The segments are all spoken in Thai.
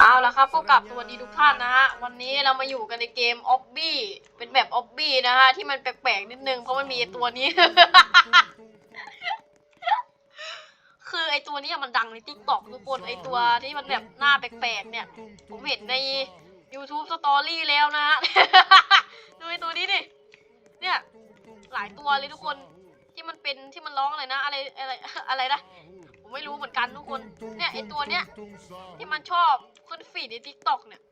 เอาละครับก็กลับสวัสดีทุกท่านนะฮะ วันนี้เรามาอยู่กันในเกมออบบี้เป็นแบบออบบี้นะฮะ ที่มันแปลกๆนิดนึงเพราะมันมีตัวนี้ คือไอตัวนี้มันดังในทิกตอกทุกคนไอตัวที่มันแบบหน้าแปลกๆเนี่ย ผมเห็นใน YouTube Story แล้วนะฮะ ดูไอตัวนี้ดิเนี่ยหลายตัวเลยทุกคนที่มันเป็นที่มันร้องอะไรนะ อะไรอะไรอะไรนะ ผมไม่รู้เหมือนกันทุกคน เนี่ยไอตัวเนี้ยที่มันชอบขึ้นฟีดในทิกตอกเนี่ย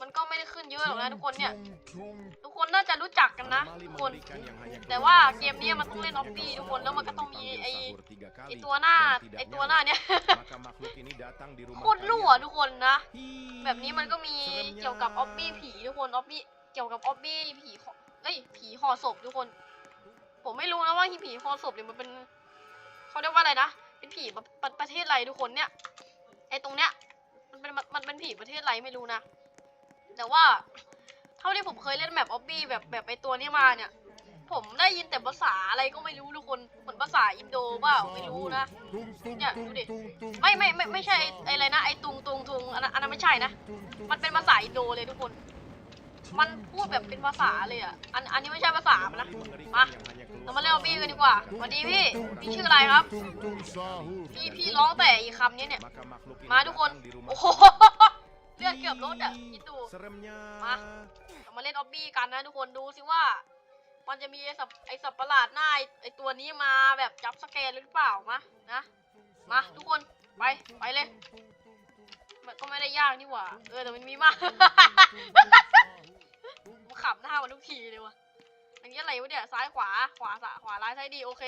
มันก็ไม่ได้ขึ้นเยอะหรอกนะทุกคนเนี่ย ทุกคนน่าจะรู้จักกันนะทุกคน แต่ว่าเกมนี้มันต้องเล่นออฟฟี่ทุกคนแล้วมันก็ต้องมีไอไอตัวหน้าไอตัวหน้าเนี่ยโคตรรั่วทุกคนนะ แบบนี้มันก็มีเกี่ยวกับออฟฟี่ผีทุกคนออฟฟี่เกี่ยวกับออฟฟี่ผีขอเอ้ยผีห่อศพทุกคน ผมไม่รู้นะว่าที่ผีห่อศพเนี่ยมันเป็นเขาเรียกว่าอะไรนะ เป็นผีประประประเทศอะไรทุกคนเนี่ย ไอตรงเนี้ย มันเป็นมันเป็นผีประเทศอะไรไม่รู้นะ แต่ว่า เท่าที่ผมเคยเล่นแบบออบบี้แบบแบบไอตัวนี้มาเนี่ย ผมได้ยินแต่ภาษาอะไรก็ไม่รู้ทุกคนเหมือนภาษาอินโดเปล่าไม่รู้นะ เนี่ยดูดิไม่ไม่ไม่ไม่ใช่ไอ้ออะไรนะไอตุงตุงตุงอันนั้นอันนั้นไม่ใช่นะ มันเป็นภาษาอินโดเลยทุกคน มันพูดแบบเป็นภาษาเลยอะ อันอันนี้ไม่ใช่ภาษามันนะ มาเรามาเล่นออบบี้กันดีกว่าสวัสดีพี่ พี่ชื่ออะไรครับ พี่พี่ร้องแต่อีกคำนี้เนี่ย มาทุกคน โอ้โหเลือดเกือบลดอะคิดดู มาเรามาเล่นออบบี้กันนะทุกคนดูสิว่า มันจะมีไอสับไอสับประหลาดหน้าไอไอตัวนี้มาแบบจับสแกนหรือเปล่ามานะ มาทุกคนไปไปเลยมันก็ไม่ได้ยากนี่หว่า เออแต่มันมีมาก ขับหน้ามันทุกทีเลยว่ะอันนี้อะไรวะเนี่ยซ้ายขวาขวาสะขวาร้ายซ้ายดีโอเค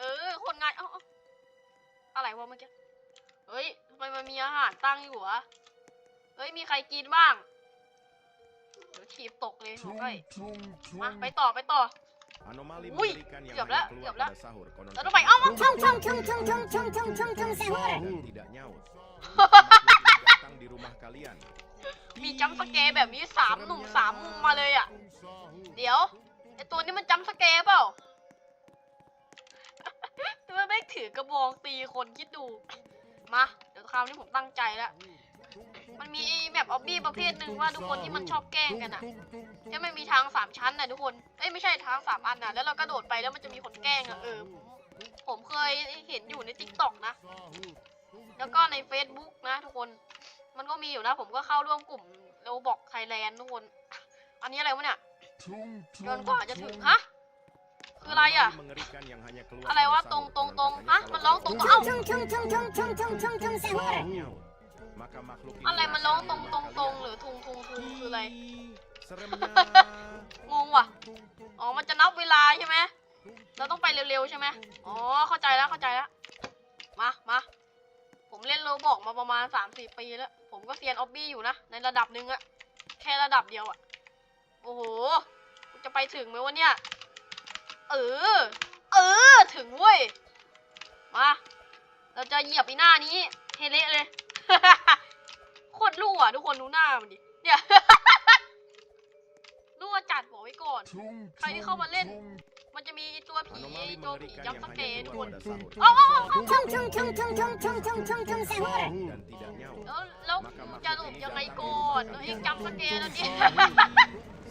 เออคนง่ายเอ้าเอ้าอะไรวะเมื่อกี้เฮ้ยทำไมมันมีอาหารตั้งอยู่วะเฮ้ยมีใครกินบ้างเดี๋ยวถีบตกเลยบอกให้มาไปต่อไปต่อ Wih, siap lah, siap lah. แล้วต้องไปเอ้า Chung chung chung chung chung chung chung chung chung sahur. Tidak nyaut. Datang di rumah kalian. มีจัมป์สแกร์แบบนี้สามหนุ่มสามมุมมาเลยอะ เดี๋ยวไอตัวนี้มันจัมป์สแกร์เปล่าทำไมไม่ถือกระบองตีคนคิดดู มา เดี๋ยวคราวนี้ผมตั้งใจแล้ว มันมีไอ้แบบออบบี้ประเภทหนึ่งว่าทุกคนที่มันชอบแกล้งกันอะที่มันมีทางสามชั้นนะทุกคน เอ้ยไม่ใช่ทางสามอันนะแล้วเรากระโดดไปแล้วมันจะมีคนแกล้งอะเออ ผมเคยเห็นอยู่ในทิกต็อกนะ แล้วก็ใน Facebook นะทุกคน มันก็มีอยู่นะ ผมก็เข้าร่วมกลุ่มโรบอกไทยแลนด์ทุกคน อันนี้อะไรวะเนี่ยจนกว่าจะถึงฮะ คืออะไรอะ อะไรวะตรงตรงตรงฮะ มันร้องตรงตรงเอ้า Chung chung chung chung chung chung chung chung sahur. อะไรมันร้องตรงตรงตรงหรือทุงทุงทุงคืออะไร Seremnya. งงว่ะ อ๋อ มันจะนับเวลาใช่ไหมเราต้องไปเร็วๆใช่ไหมอ๋อ เข้าใจแล้วเข้าใจแล้ว มามา ผมเล่นโรบอกมาประมาณสามสี่ปีแล้ว ผมก็เซียนออบบี้อยู่นะ ในระดับหนึ่งอะแค่ระดับเดียวอะโอ้โหกูจะไปถึงไหมวะเนี่ย เออ เออ ถึงเว้ย มา เราจะเหยียบไอีหน้านี้ให้เละเลยโคตรรั่วทุกคนดูหน้ามันดิ เนี่ยรั่วจัดบอกไว้ก่อน ใครที่เข้ามาเล่น มันจะมีตัวผี Anomali ตัวผี mengerikan จัม yang ป์สเก hanya ร์ทุกคน keluar pada sahur. Oh, oh, oh, Chung chung chung chung chung chung chung chung chung sahur. Dan tidak nyaut. แล้วแล้วกูจะหลบยังไงก่อนแล้วเองจัมป์สเกร์แล้วเนี่ย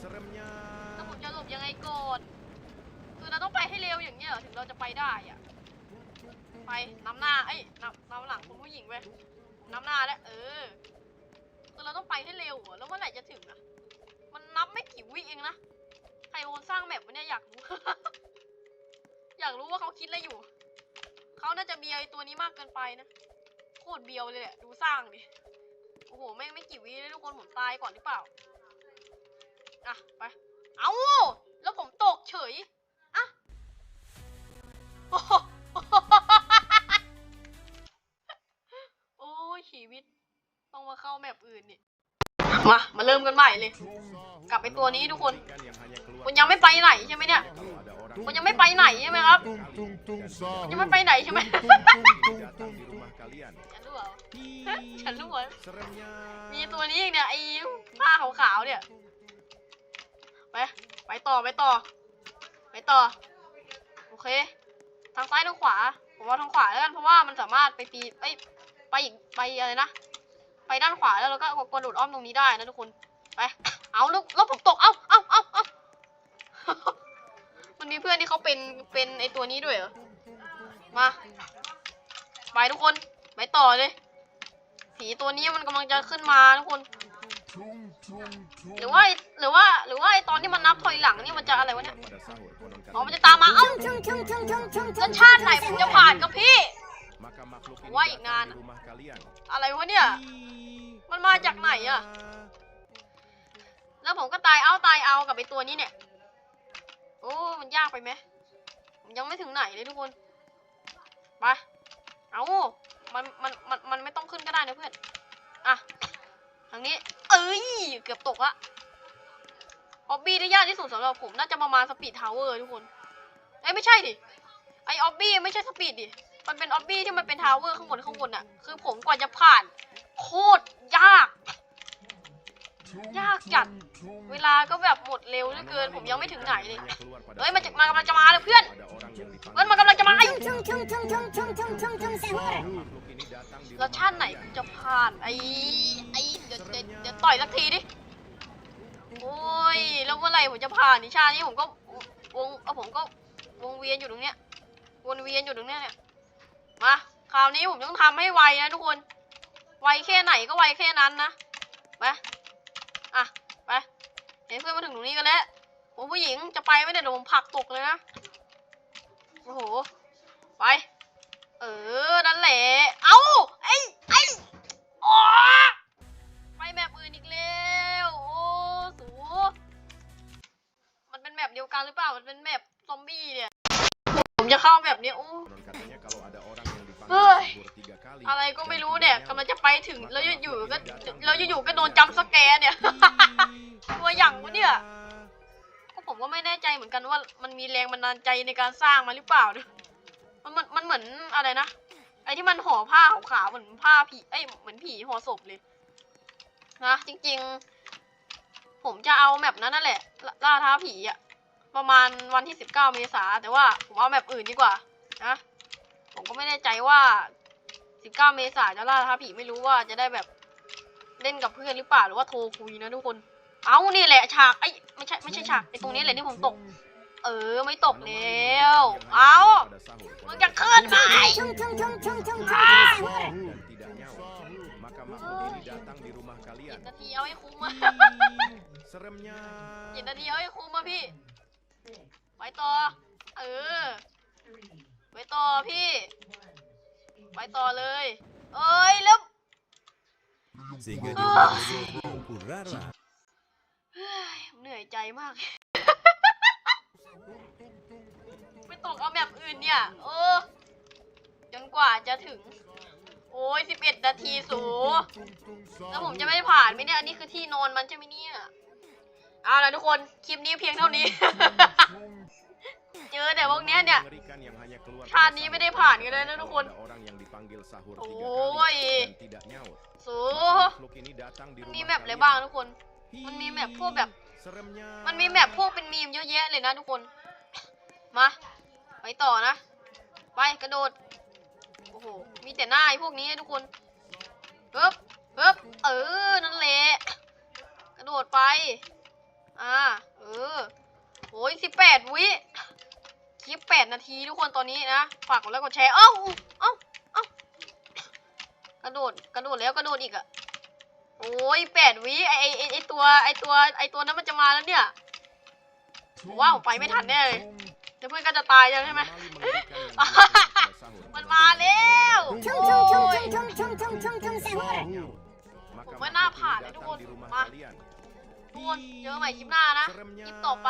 Seremnya. แล้วผมจะหลบยังไงก่อนคือเราต้องไปให้เร็วอย่างเงี้ยเหรอถึงเราจะไปได้อะไปนำหน้าเอ้ยนำนำหลังคุณผู้หญิงไปนำหน้าแล้วเออคือเราต้องไปให้เร็วอะแล้วเมื่อไหร่จะถึงอะมันนับไม่กี่วิเองนะใค รเป็นคนสร้างแบบวะเนี่ยอยากรู้ อยากรู้ว่าเขาคิดอะไรอยู่ เขาน่าจะเบียวไอตัวนี้มากเกินไปนะ โคตรเบียวเลยแหละ ดูสร้างดิ โอ้โห แม่งไม่กี่วิเลยทุกคนผมตายก่อนหรือเปล่า อะ ไป เอาแล้วผมตกเฉย อะโอ้โหโอ้ชีวิต ต้องมาเข้าแมปอื่นนี่มา มาเริ่มกันใหม่เลย กลับไปตัวนี้ทุกคน คุณยังไม่ไปไหนใช่ไหมเนี่ย คุณยังไม่ไปไหนใช่ไหมครับ dan ยังไม่ไปไหนใช่ไหม ฉันรู้เหรอฉันรู้เหรอมีตัวนี้อีกเนี่ยไอ้ผ้าขาวๆเนี่ย ไป ไปต่อไปต่อ ไปต่อ โอเค ทางซ้ายทางขวา ผมว่าทางขวาแล้วกันเพราะว่ามันสามารถไปปีเอ้ยไปอีกไปอะไรนะ ไปด้านขวาแล้วเราก็กระโดดอ้อมตรงนี้ได้นะทุกคน ไป เอาล้วแล้วผมตก เอาเอาเอาเอา มันมีเพื่อนที่เขาเป็นเป็นไอตัวนี้ด้วยเหรอ มา ไปทุกคน ไปต่อเลย ผีตัวนี้มันกำลังจะขึ้นมาทุกคน หรือว่าหรือว่าหรือว่าไอตอนที่มันนับถอยหลังนี่มันจะอะไรวะเนี่ยอ๋อมันจะตามมา เอ้าแล้วชาติไหนผมจะผ่านกับพี่ maka makhluk ini Wah, datang Ignan. di rumah kalian อะไรวะเนี่ย มันมาจากไหนอะแล้วผมก็ตายเอาตายเอากับไอตัวนี้เนี่ย มันยากไปไหมยังไม่ถึงไหนเลยทุกคนไปเอามันมันมันมันไม่ต้องขึ้นก็ได้นะเพื่อนอะทางนี้ เอ้ยเกือบตกละออบบี้ได้ยากที่สุดสำหรับผมน่าจะประมาณสปีดทาวเวอร์ทุกคนเอ้ยไม่ใช่ดิไอออบบี้ไม่ใช่สปีดดิมันเป็นออบบี้ที่มันเป็นทาวเวอร์ข้างบนข้างบนอะคือผมกว่าจะผ่าน โคตรยาก ยากจัด เวลาก็แบบหมดเร็วเหลือเกิน ผมยังไม่ถึงไหนเลย hanya keluar pada เฮ้ยมันจะ sahur. มากำลังจะมาเลยเพื่อน Ada orang yang เฮ้ย dipanggil มันกำลังจะมาไอ้ tung tung tung tung tung tung tung tung sahur. makhluk ini datang di แล้ว rumah ชาติไหน kalian. จะผ่านไอ้ไอ้เดี๋ยวเดี๋ยวเดี๋ยวต่อยสักทีดิ โอ้ยแล้วเมื่อไหร่ผมจะผ่านนิชาตินี้ผมก็วงเอาผมก็วงเวียนอยู่ตรงเนี้ย วนเวียนอยู่ตรงเนี้ยเนี่ย มาคราวนี้ผมต้องทำให้ไวนะทุกคน ไวแค่ไหนก็ไวแค่นั้นนะไป อะ ไปเห็นเพื่อนมาถึงตรงนี้กันแล้วโอ้ผู้หญิงจะไปไม่ได้เดี๋ยวผมผลักตกเลยนะ โอ้โห ไป เออ นั่นแหละ เอ้า ไอ้ไอ้โอ้ไปแบบอื่นอีกแล้วโอ้สูมันเป็นแบบเดียวกันหรือเปล่า มันเป็นแบบซอมบี้เนี่ย ผมจะเข้าแบบนี้โอ้ Konon katanya kalau ada orang yang dipanggil Hei. Sahur tiga kali อะไรก็ไม่รู้ dan เนี่ย tidak กำลัง nyaut, จะไปถึงแล้วอยู่ๆก็แล้วอยู่ๆก็โดนจำสแกร์เนี่ย ตัวอย่างวะเนี่ยก็ผมก็ไม่แน่ใจเหมือนกันว่ามันมีแรงบันดาลใจในการสร้างมาหรือเปล่าเนี่ยมันมันมันเหมือนอะไรนะไอ้ที่มันห่อผ้าขาวๆเหมือนผ้าผีเอ้ยเหมือนผีห่อศพเลยนะจริง ๆ ผมจะเอาแมปนั้นนั่นแหละลล่าท้าผีอะประมาณวันที่สิบเก้าเมษาแต่ว่าผมเอาแมปอื่นดีกว่านะผมก็ไม่แน่ใจว่า สิบเก้าเมษาจะล่าท้าผีไม่รู้ว่าจะได้แบบเล่นกับเพื่อนหรือเปล่าหรือว่าโทรคุยนะทุกคน เอานี่แหละฉากไอ้ไม่ใช่ไม่ใช่ฉากไอ้ตรงนี้แหละที่ผมตก เออไม่ตกแล้ว เอามึงจะขึ้นไหม Tung tung tung tung tung tung tung sahur. dan tidak nyaut maka makhluk ini datang di rumah กี่ kalian นาทีเอาให้คุ้มอะ seremnya กี่นาทีเอาให้คุ้มอะพี่ไปต่อ เออไปต่อพี่ ไปต่อเลย เอ้ยแล้ว Sehingga Ah. dia merasa kumpul rara. เฮ้ยเหนื่อยใจมาก ไปตกเอาแบบอื่นเนี่ย เออ จนกว่าจะถึง โอ้ยสิบเอ็ดนาทีสูแล้วผมจะไม่ผ่านไหมเนี่ย อันนี้คือที่นอนมันใช่ไหมเนี่ยเอาละทุกคน คลิปนี้เพียงเท่านี้ เจอแต่พวกเนี้ยเนี่ย mengerikan yang hanya keluar ชาตินี้ไม่ได้ผ่านกันเลยนะทุกคน ada orang yang dipanggil sahur tiga Oi. kali dan tidak nyaut สู makhluk ini datang di มัน rumah มีแมปอะไร kalian. บ้างทุกคน มันมีแมปพวกแบบ seremnya มันมีแมปพวกเป็นมีมเยอะแยะเลยนะทุกคน มา ไปต่อนะ ไปกระโดด โอ้โห มีแต่หน้าไอ้พวกนี้ทุกคนเฮึบเฮึบเออ นั่นแหละ กระโดดไป อ่า เออโอ้ยสิบแปดวิคลิปแปดนาทีทุกคนตอนนี้นะ ฝากกดไลค์กดแชร์ เอ้า เอ้าเอ้า กระโดดกระโดดแล้วกระโดดอีกอะโอ้ยแปดวิไอไอไอ้ไอตัวไอตัวไอตัวนั้นมันจะมาแล้วเนี่ยว้าวไปไม่ทันแน่เลยเดี๋ยวเพื่อนก็จะตายแล้วใช่ไหม Anomali mengerikan yang hanya keluar pada sahur มัน konon มาแล้ว Tung โอ้ tung ย tung tung tung tung tung tung sahur. nyaut. Maka ผมว่าน่า makhluk ผ่าน ini เลยทุก datang คน di rumah มา kalian ทุกคนเจอใหม่คลิปหน้านะค seremnya ลิปต่อไป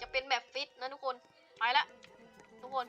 จะเป็นแบบฟิตนะทุกคนไปละทุกคน